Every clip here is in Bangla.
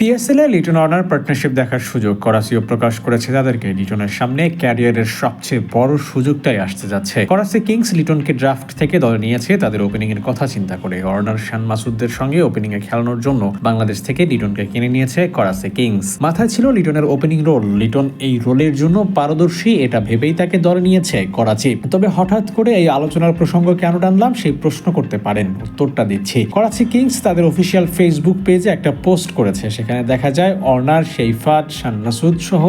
পিএসএল এ লিটন অর্ডার পার্টনারশিপ দেখার সুযোগ করাচিও প্রকাশ করেছে তাদেরকে। লিটনের সামনে ক্যারিয়ারের সবচেয়ে বড় সুযোগটাই আসতে যাচ্ছে। করাচি কিংস লিটনকে ড্রাফট থেকে দলে নিয়েছে তাদের ওপেনিং এর কথা চিন্তা করে। অর্ডার শান মাসুদদের সঙ্গে ওপেনিং এ খেলানোর জন্য বাংলাদেশ থেকে লিটনকে কিনে নিয়েছে করাচি কিংস মাথায় ছিল লিটনের ওপেনিং রোল লিটন এই রোলের জন্য পারদর্শী, এটা ভেবেই তাকে দলে নিয়েছে করাচি তবে হঠাৎ করে এই আলোচনার প্রসঙ্গ কেন টানলাম সেই প্রশ্ন করতে পারেন উত্তরটা দিচ্ছি। করাচি কিংস তাদের অফিসিয়াল ফেসবুক পেজে একটা পোস্ট করেছে সেখানে দেখা যায় অর্নার শেইফাত শান্নাসুদ সহ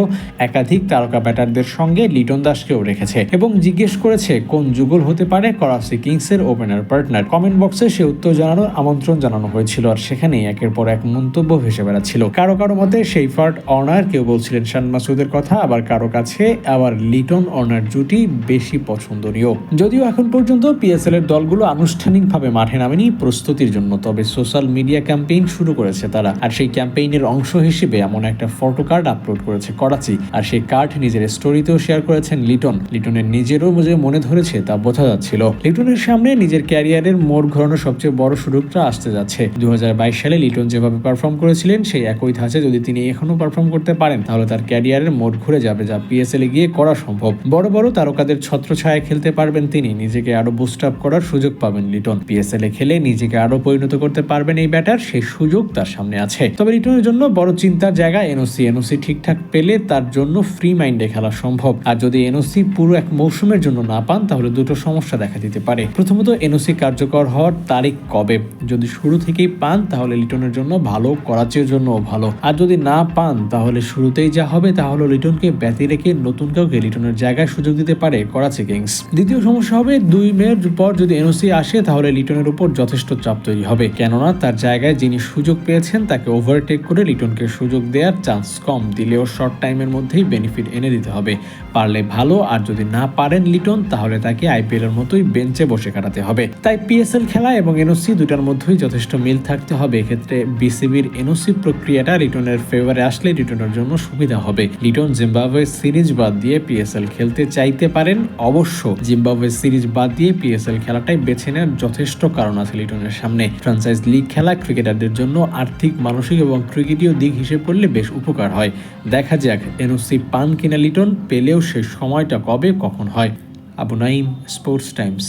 একাধিক তারকা ব্যাটারদের সঙ্গে লিটন দাসকেও রেখেছে এবং জিজ্ঞেস করেছে, কোন যুগল হতে পারে করাচি কিংসের ওপেনার পার্টনার? কমেন্ট বক্সে সে উত্তর জানানোর আমন্ত্রণ জানানো হয়েছিল আর সেখানেই একের পর এক মন্তব্য ভেসে বেড়াচ্ছিল। কারও কারও মতে শেইফার্ট অর্নার কেউ বলছিলেন শান মাসুদের কথা, আবার কারও কাছে আবার লিটন অর্নার জুটি বেশি পছন্দনীয়। যদিও এখন পর্যন্ত পিএসএল এর দলগুলো আনুষ্ঠানিকভাবে মাঠে নামেনি প্রস্তুতির জন্য, তবে সোশ্যাল মিডিয়া ক্যাম্পেইন শুরু করেছে তারা। আর সেই ক্যাম্পেইনের অংশ হিসেবে এমন একটা ফটো কার্ড আপলোড করেছে করাচি। আর সেই কার্ড নিজের স্টোরিতেও শেয়ার করেছেন লিটন। লিটনের নিজেরও যে মনে ধরেছে তা বোঝা যাচ্ছিল। লিটনের সামনে নিজের ক্যারিয়ারের মোড় ঘোরানোর সবচেয়ে বড় সুযোগটা আসতে যাচ্ছে। দু হাজার বাইশ সালে লিটন যেভাবে পারফর্ম করেছিলেন, সেই একই ধাঁচে যদি তিনি এখনও পারফর্ম করতে পারেন, তাহলে তার ক্যারিয়ারের মোড় ঘুরে যাবে যা পিএসএল এ গিয়ে করা সম্ভব। বড় বড় তারকাদের ছত্রছায়ায় খেলতে পারবেন তিনি। নিজেকে আরও বুস্ট আপ করার সুযোগ পাবেন লিটন। পিএসএল এ খেলে নিজেকে আরও পরিণত করতে পারবেন এই ব্যাটার সেই সুযোগ তার সামনে আছে। তবে লিটনের জন্য বড় চিন্তার জায়গা এনওসি এনওসি ঠিকঠাক পেলে তার জন্য ফ্রি মাইন্ডে খেলা সম্ভব। আর যদি এনওসি পুরো এক মৌসুমের জন্য না পান, তাহলে দুটো সমস্যা দেখা দিতে পারে। প্রথমত এনওসি কার্যকর হওয়ার তারিখ কবে? যদি শুরু থেকেই পান, তাহলে লিটনের জন্য ভালো, করাচির জন্য ভালো। আর যদি না পান, তাহলে শুরুতেই যা হবে তাহলে লিটনকে ব্যতি রেখে নতুন কাউকে লিটনের জায়গায় সুযোগ দিতে পারে করাচি কিংস। দ্বিতীয় সমস্যা হবে, দুই মেয়ের পর যদি এনওসি আসে, তাহলে লিটনের উপর যথেষ্ট চাপ তৈরি হবে। কেননা, তার জায়গায় যিনি সুযোগ পেয়েছেন, তাকে ওভারটেক করে লিটনকে সুযোগ দেওয়ার চান্স কম। দিলেও শর্ট টাইমের মধ্যেই বেনিফিট এনে দিতে হবে। পারলে ভালো, আর যদি না পারেন লিটন, তাহলে তাকে আইপিএল এর মতোই বেঞ্চে বসে কাটাতে হবে। তাই পিএসএল খেলা এবং এনওসি দুটার মধ্যেই যথেষ্ট মিল থাকতে হবে। এক্ষেত্রে বিসিবির এনওসি প্রক্রিয়াটা লিটনের ফেভারে আসলে লিটনের জন্য সুবিধা হবে। লিটন জিম্বাবুয়ে সিরিজ বাদ দিয়ে পিএসএল খেলতে চাইতে পারেন অবশ্য। জিম্বাবুয়ে সিরিজ বাদ দিয়ে পিএসএল খেলাটাই বেছে নেওয়ার যথেষ্ট কারণ আছে লিটনের সামনে। ফ্রাঞ্চাইজ লিগ খেলা ক্রিকেটারদের জন্য আর্থিক, মানসিক এবং ক্রিকেটীয় দিক হিসেব করলে বেশ উপকার হয়। দেখা যাক, এনওসি পান কিনা লিটন, পেলেও সে সময়টা কবে কখন হয়। Abu Naim Sports Times.